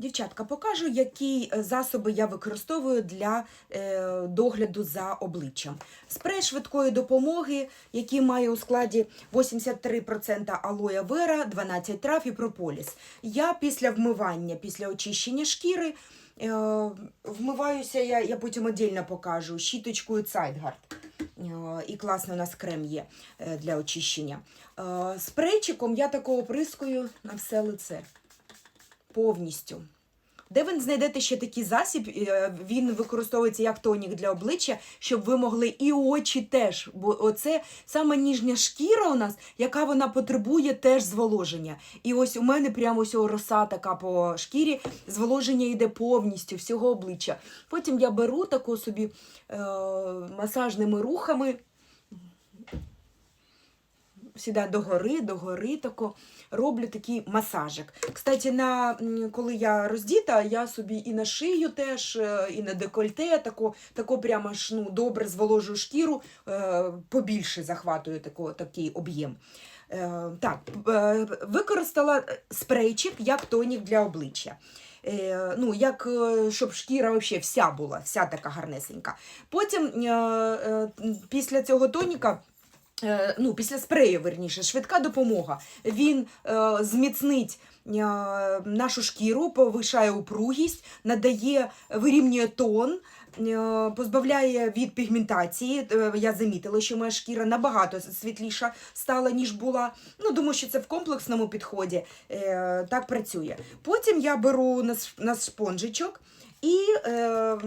Дівчатка, покажу, які е, засоби я використовую для е, догляду за обличчям. Спрей швидкої допомоги, який має у складі 83% алоє вера, 12 трав і прополіс. Я після вмивання, після очищення шкіри, е, вмиваюся, я, я потім віддільно покажу, щіточкою Цайтгард. І класний у нас крем є для очищення. Спрейчиком я такого прискую на все лице повністю. Де ви знайдете ще такий засіб, е, він використовується як тонік для обличчя, щоб ви могли і очі теж. Бо оце саме ніжня шкіра у нас, яка вона потребує теж зволоження. І ось у мене прямо ось роса така по шкірі, зволоження йде повністю всього обличчя. Потім я беру таку собі е, масажними рухами. Сюди догори, догори тако роблю такий масажик. Кстати, на, коли я роздіта, я собі і на шию теж, е, і на декольте, тако, тако прямо ж, ну, добре зволожую шкіру, е, побільше захватую тако, такий об'єм. Е, так, використала спрейчик як тонік для обличчя. Ну, як, щоб шкіра вообще вся була, вся така гарнесенька. Потім після цього тоніка ну, після спрею, верніше, швидка допомога. Він е, зміцнить е, нашу шкіру, повишає упругість, надає, вирівнює тон, е, позбавляє від пігментації. Е, Я замітила, що моя шкіра набагато світліша стала, ніж була. Ну, думаю, що це в комплексному підході е, так працює. Потім я беру на, на спонжичок і. Е,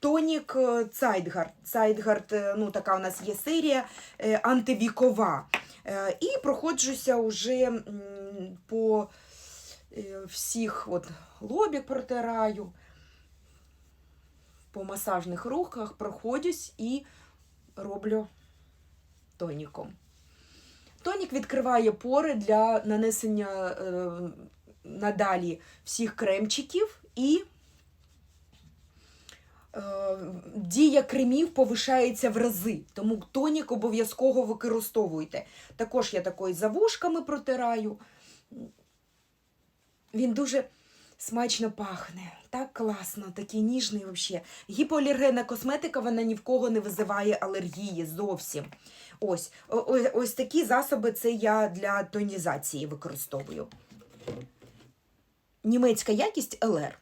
Тонік е, Цайтгард. Цайтгард, е, ну така у нас є серія е, антивікова. І проходжуся вже м, по всіх от лобік протираю, по масажних рухах проходжусь і роблю тоніком. Тонік відкриває пори для нанесення надалі всіх кремчиків і дія кремів повишається в рази, тому тонік обов'язково використовуйте. Також я такою за вушками протираю. Він дуже смачно пахне. Так класно, такий ніжний взагалі. Гіпоалергенна косметика вона ні в кого не визиває алергії зовсім. Ось, о- о- ось такі засоби це я для тонізації використовую. Німецька якість ЛР.